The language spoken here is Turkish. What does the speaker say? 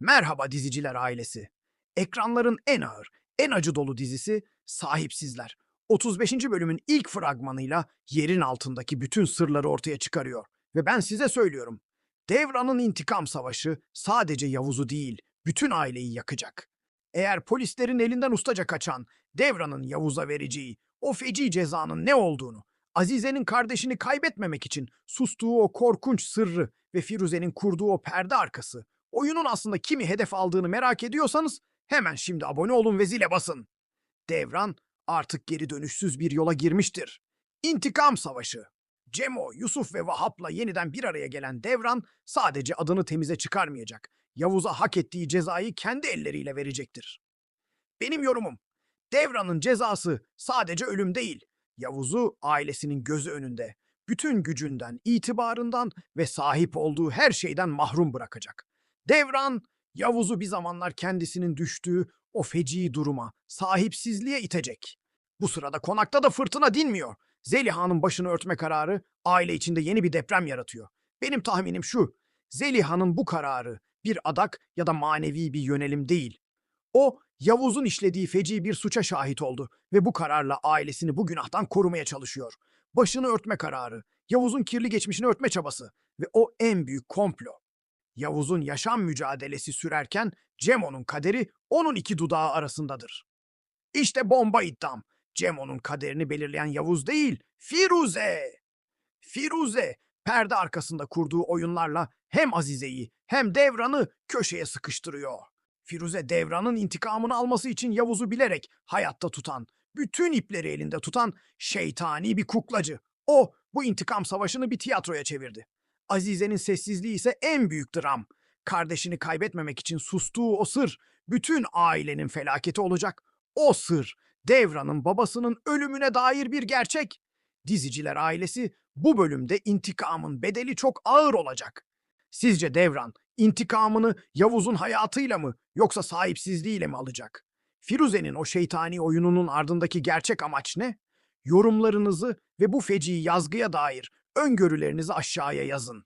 Merhaba diziciler ailesi. Ekranların en ağır, en acı dolu dizisi Sahipsizler. 35. bölümün ilk fragmanıyla yerin altındaki bütün sırları ortaya çıkarıyor. Ve ben size söylüyorum. Devran'ın intikam savaşı sadece Yavuz'u değil, bütün aileyi yakacak. Eğer polislerin elinden ustaca kaçan Devran'ın Yavuz'a vereceği o feci cezanın ne olduğunu, Azize'nin kardeşini kaybetmemek için sustuğu o korkunç sırrı ve Firuze'nin kurduğu o perde arkası, oyunun aslında kimi hedef aldığını merak ediyorsanız hemen şimdi abone olun ve zile basın. Devran artık geri dönüşsüz bir yola girmiştir. İntikam Savaşı. Cemo, Yusuf ve Vahap'la yeniden bir araya gelen Devran sadece adını temize çıkarmayacak. Yavuz'a hak ettiği cezayı kendi elleriyle verecektir. Benim yorumum. Devran'ın cezası sadece ölüm değil. Yavuz'u ailesinin gözü önünde, bütün gücünden, itibarından ve sahip olduğu her şeyden mahrum bırakacak. Devran, Yavuz'u bir zamanlar kendisinin düştüğü o feci duruma, sahipsizliğe itecek. Bu sırada konakta da fırtına dinmiyor. Zeliha'nın başını örtme kararı aile içinde yeni bir deprem yaratıyor. Benim tahminim şu, Zeliha'nın bu kararı bir adak ya da manevi bir yönelim değil. O, Yavuz'un işlediği feci bir suça şahit oldu ve bu kararla ailesini bu günahtan korumaya çalışıyor. Başını örtme kararı, Yavuz'un kirli geçmişini örtme çabası ve o en büyük komplo. Yavuz'un yaşam mücadelesi sürerken Cemo'nun kaderi onun iki dudağı arasındadır. İşte bomba iddiam. Cemo'nun kaderini belirleyen Yavuz değil, Firuze. Firuze, perde arkasında kurduğu oyunlarla hem Azize'yi hem Devran'ı köşeye sıkıştırıyor. Firuze Devran'ın intikamını alması için Yavuz'u bilerek hayatta tutan, bütün ipleri elinde tutan şeytani bir kuklacı. O bu intikam savaşını bir tiyatroya çevirdi. Azize'nin sessizliği ise en büyük dram. Kardeşini kaybetmemek için sustuğu o sır bütün ailenin felaketi olacak. O sır Devran'ın babasının ölümüne dair bir gerçek. Diziciler ailesi bu bölümde intikamın bedeli çok ağır olacak. Sizce Devran intikamını Yavuz'un hayatıyla mı yoksa sahipsizliğiyle mi alacak? Firuze'nin o şeytani oyununun ardındaki gerçek amaç ne? Yorumlarınızı ve bu feci yazgıya dair öngörülerinizi aşağıya yazın.